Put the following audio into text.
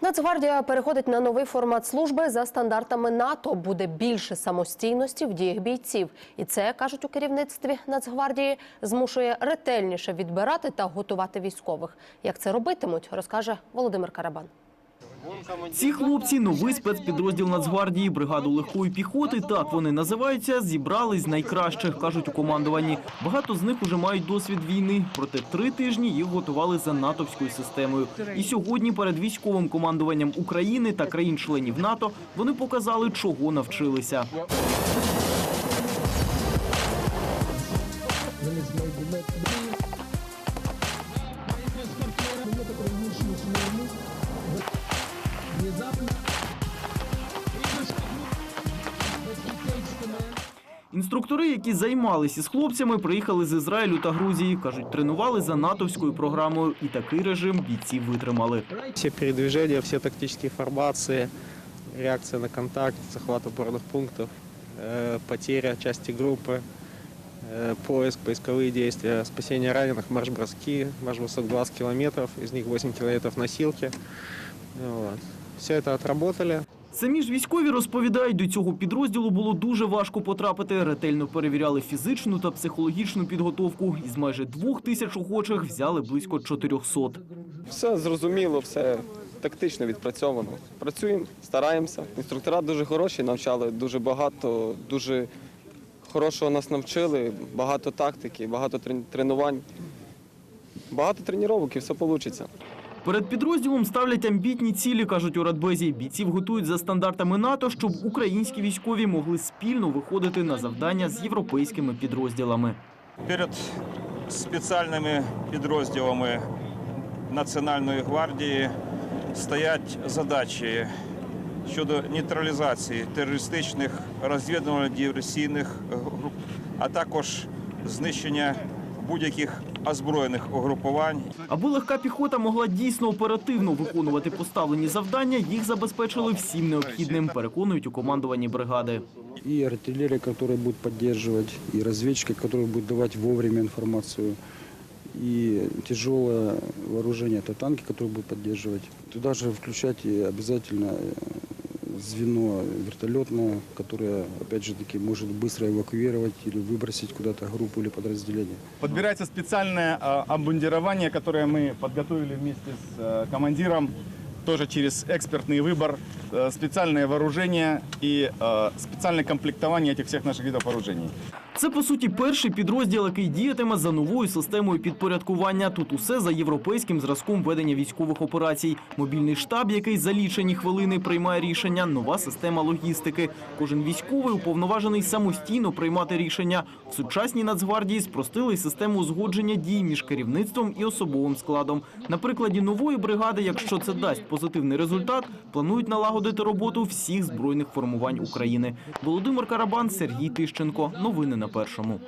Нацгвардія переходить на новий формат служби за стандартами НАТО. Буде більше самостійності в діях бійців, і це кажуть у керівництві Нацгвардії, змушує ретельніше відбирати та готувати військових. Як це робитимуть, розкаже Володимир Карабан. Ці хлопці новий спецпідрозділ Нацгвардії, бригаду легкої піхоти. Так вони називаються. Зібрали з найкращих, кажуть у командуванні. Багато з них уже мають досвід війни. Проте три тижні їх готували за натовською системою. І сьогодні перед військовим командуванням України та країн-членів НАТО вони показали, чого навчилися. Інструктори, які займалися з хлопцями, приїхали з Ізраїлю та Грузії. кажуть, тренували за натовською програмою, і такий режим бійці витримали. Все передвижения, все тактические формации, реакция на контакт, захват опорных пунктов, э, потеря части группы, э, поиск, поисковые действия, спасение раненых, марш-броски, марш-бросок 20 километров, из них 8 километров носилки. Вот. Все это отработали. Самі ж військові розповідають, до цього підрозділу було дуже важко потрапити. Ретельно перевіряли фізичну та психологічну підготовку. Із майже двох тисяч охочих взяли близько 400. Все зрозуміло, все тактично відпрацьовано. Працюємо, стараємося. Інструктора дуже хороші, навчали дуже багато, дуже хорошого нас навчили, багато тактики, багато трен- тренувань. Багато тренувань і все вийде. Перед підрозділом ставлять амбітні цілі, кажуть у Радбезі. Бійців готують за стандартами НАТО, щоб українські військові могли спільно виходити на завдання з європейськими підрозділами. Перед спеціальними підрозділами Національної гвардії стоять задачі щодо нейтралізації терористичних розвідувально-диверсійних груп, а також знищення будь-яких озброєних угрупувань Аби легка піхота могла дійсно оперативно виконувати поставлені завдання, їх забезпечили всім необхідним, переконують у командуванні бригади. и артиллерия, которая будет поддерживать, и разведчики, которые будут давать вовремя информацию, и тяжелое вооружение, это танки, которые будут поддерживать. Туда же включать и обязательно э, звено вертолетное, которое, опять же таки, может быстро эвакуировать или выбросить куда-то группу или подразделение. Подбирается специальное э, обмундирование, которое мы подготовили вместе с э, командиром, тоже через экспертный выбор, э, специальное вооружение и э, специальное комплектование этих всех наших видов вооружений. Це по суті перший підрозділ, який діятиме за новою системою підпорядкування. Тут усе за європейським зразком ведення військових операцій. Мобільний штаб, який за лічені хвилини приймає рішення, нова система логістики. Кожен військовий уповноважений самостійно приймати рішення. В сучасній Нацгвардії спростили систему узгодження дій між керівництвом і особовим складом. На прикладі нової бригади, якщо це дасть позитивний результат, планують налагодити роботу всіх збройних формувань України. Володимир Карабан, Сергій Тищенко. Новини на першому.